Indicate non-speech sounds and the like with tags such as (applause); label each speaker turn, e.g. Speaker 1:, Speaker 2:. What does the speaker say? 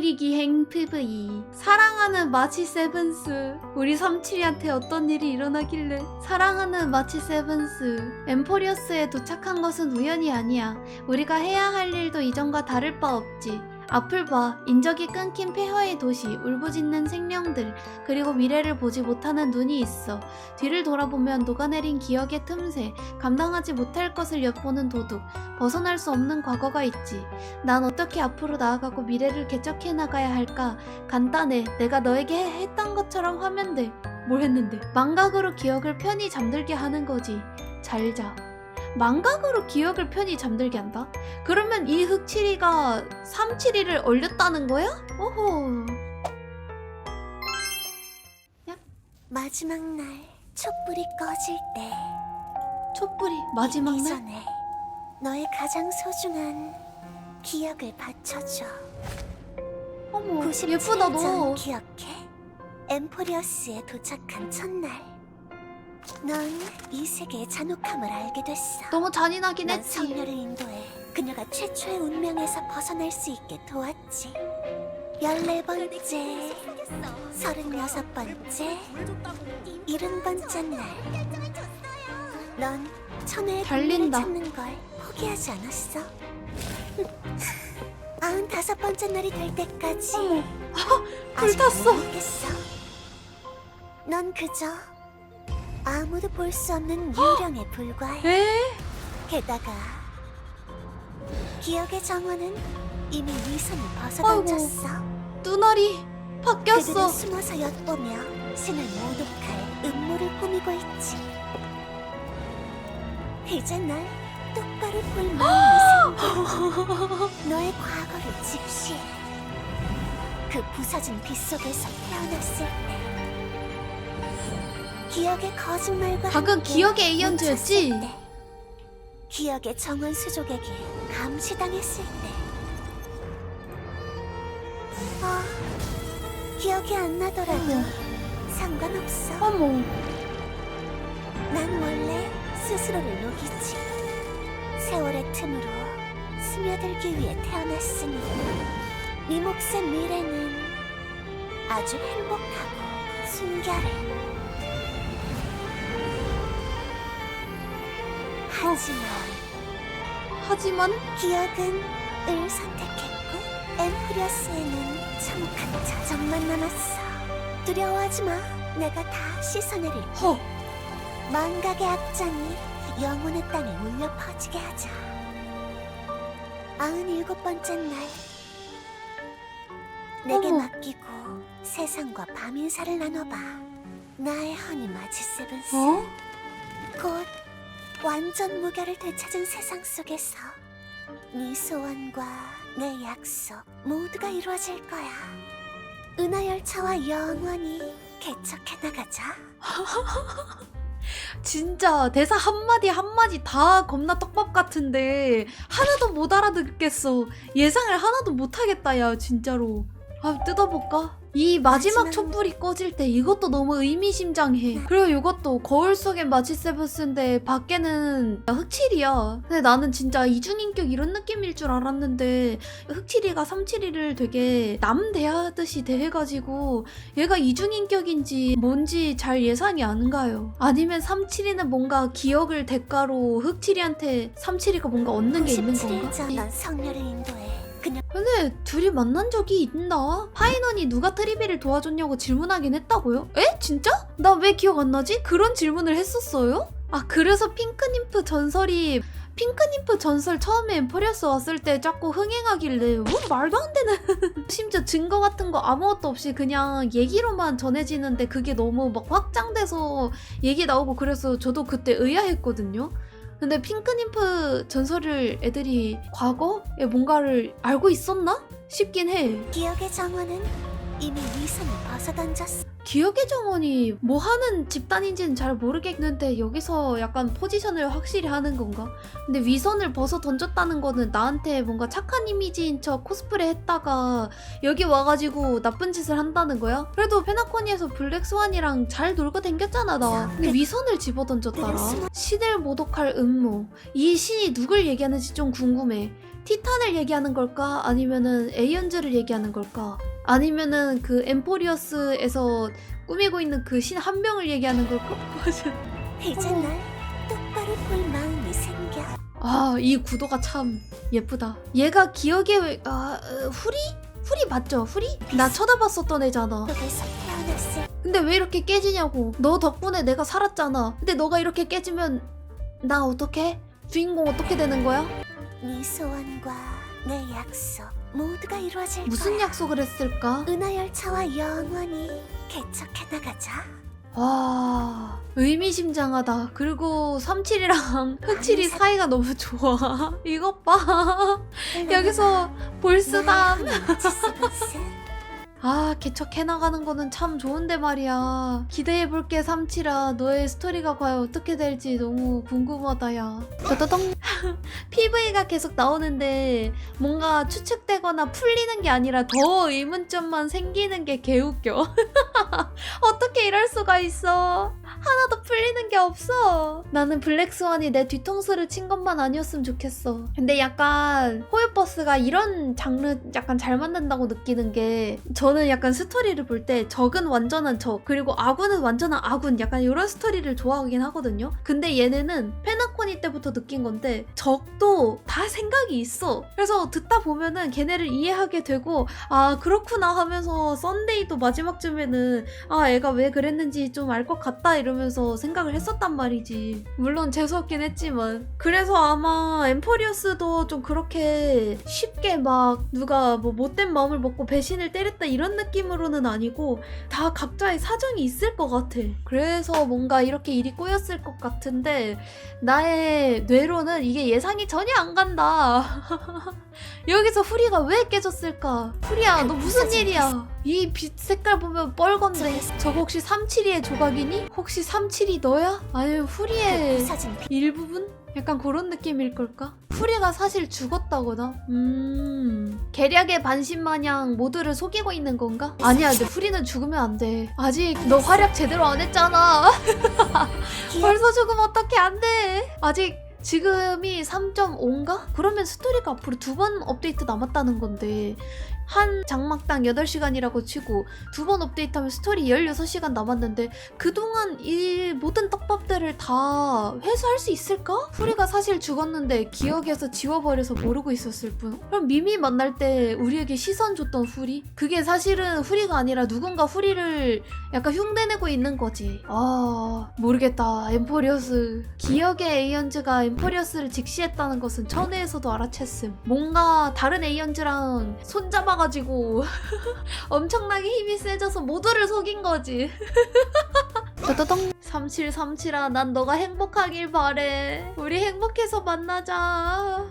Speaker 1: 뿌리기행 PV 사랑하는 마치 세븐스 우리 삼칠이한테 어떤 일이 일어나길래 사랑하는 마치 세븐스 엠포리어스에 도착한 것은 우연이 아니야. 우리가 해야 할 일도 이전과 다를 바 없지 앞을 봐 인적이 끊긴 폐허의 도시 울부짖는 생명들 그리고 미래를 보지 못하는 눈이 있어 뒤를 돌아보면 녹아내린 기억의 틈새 감당하지 못할 것을 엿보는 도둑 벗어날 수 없는 과거가 있지 난 어떻게 앞으로 나아가고 미래를 개척해 나가야 할까? 간단해. 내가 너에게 해- 했던 것처럼 돼. 뭘 했는데? 망각으로 기억을 편히 잠들게 하는 거지. 잘 자. 망각으로 기억을 편히 잠들게 한다? 그러면 이 흑칠이가 삼칠이를 얼렸다는 거야? 오호.
Speaker 2: 마지막 날 촛불이 꺼질 때
Speaker 1: 촛불이 마지막 날?
Speaker 2: 이전에 너의 가장 소중한 기억을 바쳐줘.
Speaker 1: 어머,
Speaker 2: 97일
Speaker 1: 예쁘다 너.
Speaker 2: 전 기억해? 엠포리어스에 도착한 첫날. 넌 이 세계의 잔혹함을 알게 됐어.
Speaker 1: 너무 잔인하긴
Speaker 2: 난
Speaker 1: 했지.
Speaker 2: 성녀를 인도해 그녀가 최초의 운명에서 벗어날 수 있게 도왔지. 14번째, 36번째, 70번째 날. 넌 천혜의
Speaker 1: 달린다.
Speaker 2: 달린다. 찾는 걸 포기하지 않았어. (laughs) 95번째 날이 될 때까지
Speaker 1: 어머,
Speaker 2: 아직
Speaker 1: 불탔어.
Speaker 2: 못 믿겠어. 넌 그저 아무도 볼 수 없는 유령에 불과해.
Speaker 1: 에?
Speaker 2: 게다가 기억의 정원은 이미 위선을 벗어던졌어.
Speaker 1: 눈알이
Speaker 2: 그들은
Speaker 1: 바뀌었어.
Speaker 2: 숨어서 엿보며 신을 모독할 음모를 꾸미고 있지. 이제 날 똑바로 볼 마음이 생겨. (gasps) 너의 과거를 직시해. 그 부서진 빛 속에서 태어났을 때. 기억의 거짓말과 함께
Speaker 1: 기억의 에이언즈였지?
Speaker 2: 뭉쳤을 때. 기억의 정원 수족에게 감시당했을 때. 아, 기억이 안 나더라도
Speaker 1: 어머.
Speaker 2: 상관없어.
Speaker 1: 어머.
Speaker 2: 난 원래 스스로를 녹이지. 세월의 틈으로 스며들기 위해 태어났으니 네 몫의 미래는 아주 행복하고 순결해. 하지만
Speaker 1: 하지만
Speaker 2: 기억은 을 선택했고 엠프리어스에는 참혹한 자정만 남았어. 두려워하지 마. 내가 다 씻어내릴
Speaker 1: 허.
Speaker 2: 망각의 악장이 영혼의 땅에 울려 퍼지게 하자. 아흔일곱 번째 날, 내게
Speaker 1: 어머.
Speaker 2: 맡기고 세상과 밤 인사를 나눠봐. 나의 허니 마치 세븐스.
Speaker 1: 어?
Speaker 2: 곧 완전 무결을 되찾은 세상 속에서 네 소원과 내 약속 모두가 이루어질 거야. 은하 열차와 영원히 개척해 나가자. (laughs)
Speaker 1: 진짜 대사 한마디 한마디 다 겁나 떡밥 같은데 하나도 못 알아듣겠어. 예상을 하나도 못 하겠다 야 진짜로. 아 뜯어볼까? 이
Speaker 2: 마지막
Speaker 1: 촛불이 꺼질 때 이것도 너무 의미심장해. 그리고 이것도 거울 속엔 마치 세븐스인데 밖에는 흑칠이야. 근데 나는 진짜 이중인격 이런 느낌일 줄 알았는데 흑칠이가 삼칠이를 되게 남 대하듯이 대해가지고 얘가 이중인격인지 뭔지 잘 예상이 안 가요. 아니면 삼칠이는 뭔가 기억을 대가로 흑칠이한테 삼칠이가 뭔가 얻는 게 있는
Speaker 2: 97일 전
Speaker 1: 건가?
Speaker 2: 넌 성녀를 인도해. 그녀
Speaker 1: 근데 둘이 만난 적이 있나? 파이넌이 누가 트리비를 도와줬냐고 질문하긴 했다고요? 에? 진짜? 나 왜 기억 안 나지? 그런 질문을 했었어요? 아 그래서 핑크님프 전설이 핑크님프 전설 처음에 엠포리어스 왔을 때 자꾸 흥행하길래 뭐 말도 안 되는 (laughs) 심지어 증거 같은 거 아무것도 없이 그냥 얘기로만 전해지는데 그게 너무 막 확장돼서 얘기 나오고 그래서 저도 그때 의아했거든요. 근데 핑크님프 전설을 애들이 과거에 뭔가를 알고 있었나 싶긴 해.
Speaker 2: 기억의 정원은 이미 위선을 벗어던졌어.
Speaker 1: 기억의 정원이 뭐 하는 집단인지는 잘 모르겠는데 여기서 약간 포지션을 확실히 하는 건가? 근데 위선을 벗어 던졌다는 거는 나한테 뭔가 착한 이미지인 척 코스프레 했다가 여기 와가지고 나쁜 짓을 한다는 거야? 그래도 페나코니에서 블랙스완이랑 잘 놀고 댕겼잖아 나. 근데 위선을 집어 던졌더라. 신을 모독할 음모. 이 신이 누굴 얘기하는지 좀 궁금해. 티탄을 얘기하는 걸까? 아니면은 에이언즈를 얘기하는 걸까? 아니면은 그 엠포리어스에서 꾸미고 있는 그 신 한 명을 얘기하는 걸까? (laughs)
Speaker 2: 이제 날 똑바로 볼 마음이 생겨.
Speaker 1: 아, 이 구도가 참 예쁘다. 얘가 기억에 왜- 아, 어, 후리? 후리 맞죠? 후리? 나 쳐다봤었던 애잖아.
Speaker 2: 속에서 태어났을
Speaker 1: 근데 왜 이렇게 깨지냐고. 너 덕분에 내가 살았잖아. 근데 너가 이렇게 깨지면 나 어떡해? 주인공 어떻게 되는 거야?
Speaker 2: 네 소원과 내 약속 모두가 이루어질
Speaker 1: 무슨
Speaker 2: 거야.
Speaker 1: 약속을 했을까?
Speaker 2: 은하 열차와 영원히 개척해 나가자.
Speaker 1: 와 의미심장하다. 그리고 37이랑 흑칠이 사이가 너무 좋아. (laughs) 이것 봐. 여기서 볼스담. 아 개척해 나가는 거는 참 좋은데 말이야. 기대해볼게 삼칠아. 너의 스토리가 과연 어떻게 될지 너무 궁금하다 야. 떠떠덩. (laughs) PV가 계속 나오는데 뭔가 추측되거나 풀리는 게 아니라 더 의문점만 생기는 게 개웃겨. (laughs) 어떻게 이럴 수가 있어? 하나도 풀리는 게 없어. 나는 블랙스완이 내 뒤통수를 친 것만 아니었으면 좋겠어. 근데 약간 호요버스가 이런 장르 약간 잘 만든다고 느끼는 게저 는 약간 스토리를 볼 때 적은 완전한 적 그리고 아군은 완전한 아군 약간 이런 스토리를 좋아하긴 하거든요. 근데 얘네는 페나코니 때부터 느낀 건데 적도 다 생각이 있어. 그래서 듣다 보면은 걔네를 이해하게 되고 아 그렇구나 하면서 썬데이도 마지막쯤에는 아 애가 왜 그랬는지 좀 알 것 같다 이러면서 생각을 했었단 말이지 물론 재수없긴 했지만 그래서 아마 엠포리어스도 좀 그렇게 쉽게 막 누가 뭐 못된 마음을 먹고 배신을 때렸다 이런 느낌으로는 아니고 다 각자의 사정이 있을 것 같아. 그래서 뭔가 이렇게 일이 꼬였을 것 같은데 나의 뇌로는 이게 예상이 전혀 안 간다. (laughs) 여기서 후리가 왜 깨졌을까? 후리야 너 무슨 일이야? 이 빛 색깔 보면 뻘건데. 저거 혹시 372의 조각이니? 혹시 372 너야? 아니면 후리의
Speaker 2: 부서진
Speaker 1: 일부분? 약간 그런 느낌일 걸까? 후리가 사실 죽었다거나? 음... 계략의 반신 마냥 모두를 속이고 있는 건가? 아니야, 근데 후리는 죽으면 안 돼. 아직 너 활약 제대로 안 했잖아. (laughs) 벌써 죽으면 어떡해, 안 돼. 아직 지금이 3.5인가? 그러면 스토리가 앞으로 두 번 업데이트 남았다는 건데 한 장막당 8시간이라고 치고 두 번 업데이트하면 스토리 16시간 남았는데 그동안 이 모든 떡밥들을 다 회수할 수 있을까? 후리가 사실 죽었는데 기억에서 지워버려서 모르고 있었을 뿐 그럼 미미 만날 때 우리에게 시선 줬던 후리? 그게 사실은 후리가 아니라 누군가 후리를 약간 흉내내고 있는 거지 아 모르겠다 엠포리어스 기억의 에이언즈가 엠포리어스를 직시했다는 것은 천혜에서도 알아챘음. 뭔가 다른 에이언즈랑 손잡아가지고 (laughs) 엄청나게 힘이 세져서 모두를 속인 거지. (laughs) 떠떠덩 3737아 난 너가 행복하길 바래. 우리 행복해서 만나자